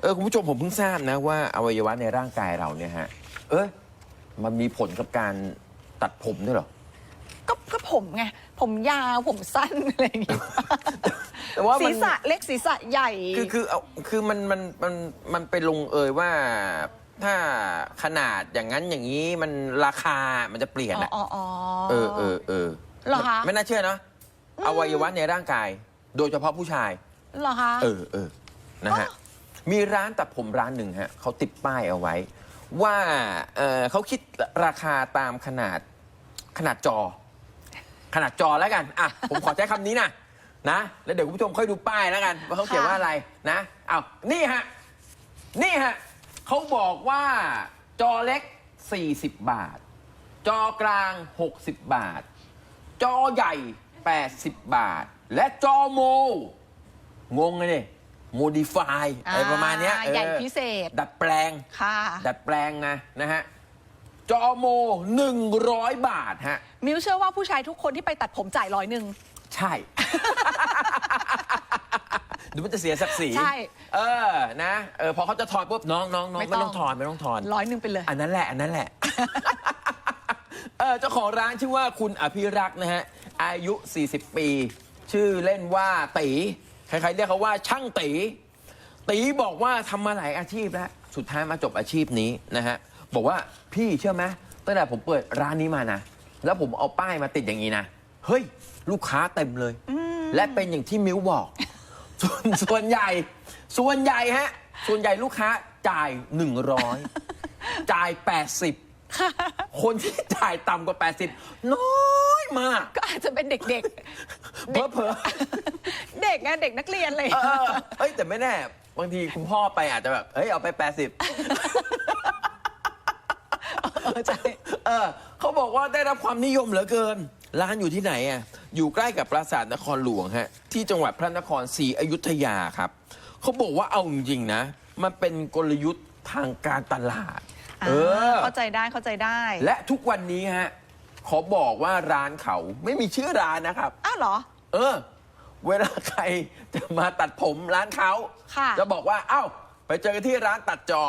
เออคุณผู้ชมผมเพิ่งทราบนะว่าอวัยวะในร่างกายเราเนี่ยฮะ เอ้ยมันมีผลกับการตัดผมด้วยเหรอ ก็ก็ผมไง ผมยาวผมสั้น อะไรอย่างงี้แต่ว่าศีมันรษะเล็กศีรษะใหญ่ คือคือเอาคือมันมันมันมันไปลงเอยว่าถ้าขนาดอย่างนั้นอย่างนี้มันราคามันจะเปลี่ยนอ๋ออะอ๋ออ๋อ เออเออเออเหรอคะ ไม่น่าเชื่อเนอะอวัยวะในร่างกาย โดยเฉพาะผู้ชาย เหรอคะ เออเออนะฮะ มีร้านตัดผมร้านหนึ่งฮะเขาติดป้ายเอาไว้ ว่าเออเขาคิดราคาตามขนาดขนาดจอ ขนาดจอแล้วกันอะผมขอใช้คำนี้นะนะ แล้วเดี๋ยวคุณผู้ชมค่อยดูป้ายแล้วกัน ว่าเขาเขียนว่าอะไรนะเอานี่ฮะ นี่ฮะเขาบอกว่าจอเล็ก 40 บาท จอกลาง 60 บาท จอใหญ่ 80 บาท และจอโม งงเลย โมดิฟายอะไรประมาณเนี้ยอ่เออใหญ่พิเศษ ดัดแปลงค่ะดัดแปลงนะนะฮะจอโม 100 บาทฮะ มิวเชื่อว่าผู้ชายทุกคนที่ไปตัดผมจ่ายร้อยหนึ่งใช่เดูมันจะเสียศักดิ์ศรีใช่ เออนะเออพอเขาจะถอดปุ๊บน้องน้องน้องไม่ไม่ต้ต้อองงถอนไม่ต้องถอนร้อยหนึ่งไปเลย อันนั้นแหละอันนั้นแหละเออเจ้าของร้านชื่อว่าคุณอภิรักษ์นะฮะอายุ 40 ปี ชื่อเล่นว่าตี ใครๆเรียกเขาว่าช่างตี ตีบอกว่าทำมาหลายอาชีพแล้ว สุดท้ายมาจบอาชีพนี้นะฮะ บอกว่าพี่เชื่อไหมตั้งแต่ผมเปิดร้านนี้มานะ แล้วผมเอาป้ายมาติดอย่างนี้นะ เฮ้ย ลูกค้าเต็มเลย และเป็นอย่างที่มิวบอก ส่วนส่วนใหญ่ ส่วนใหญ่ฮะ ส่วนใหญ่ลูกค้าจ่าย 100 จ่าย 80 คนที่จ่ายต่ำกว่า 80 น้อยมาก ก็อาจจะเป็นเด็กเพอเพอๆ เด็กไงเด็กนักเรียนเลยเออเอ้ยแต่ไม่แน่บางทีคุณพ่อไปอาจจะแบบเฮ้ยเอาไป80เออใช่เออเขาบอกว่าได้รับความนิยมเหลือเกิน ร้านอยู่ที่ไหนอะอยู่ใกล้กับปราสาทนครหลวงฮะที่จังหวัดพระนครศรีอยุธยาครับเขาบอกว่าเอาจริงๆนะ มันเป็นกลยุทธ์ทางการตลาดเออ เข้าใจได้เข้าใจได้และทุกวันนี้ฮะขอบอกว่าร้านเขาไม่มีชื่อร้านนะครับ อ้าวเหรอ เออ เวลาใครจะมาตัดผมร้านเขาค่ะ จะบอกว่า เอ้า ไปเจอกันที่ร้านตัดจอ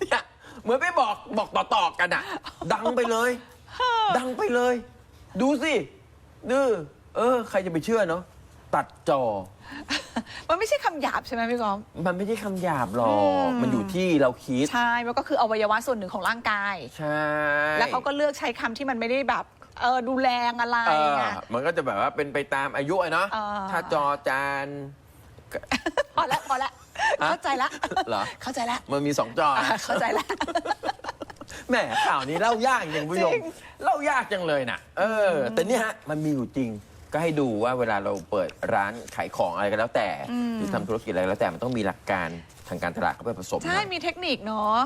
เนี่ยเหมือนไปบอกบอกต่อๆกันอะดังไปเลย ดังไปเลย ดูสิดื้อเออ ใครจะไปเชื่อเนาะตัดจอ มันไม่ใช่คำหยาบใช่ไหมพี่กอม มันไม่ใช่คำหยาบหรออืก ม มันอยู่ที่เราคิด ใช่ มันก็คืออวัยวะส่วนหนึ่งของร่างกาย ใช่ แล้วเขาก็เลือกใช้คำที่มันไม่ได้แบบ เออดูแรงอะไรเออไงมันก็จะแบบว่าเป็นไปตามอายุอะเนาะเออ ถ้าจอจาน พอแล้วพอแล้วฮะเข้าใจละเหรอ เข้าใจละมันมีสองจอ อะนะเข้าใจละ แหมข่าวนี้เล่ายากจริงคุณผู้ชมจริง เล่ายากจังเลยนะเออ แต่เนี่ยฮะ มันมีอยู่จริง ก็ให้ดูว่าเวลาเราเปิดร้านขายของอะไรก็แล้วแต่ หรือทำธุรกิจอะไรก็แล้วแต่มันต้องมีหลักการทางการตลาดเข้าไปผสมใช่นะมีเทคนิคเนาะ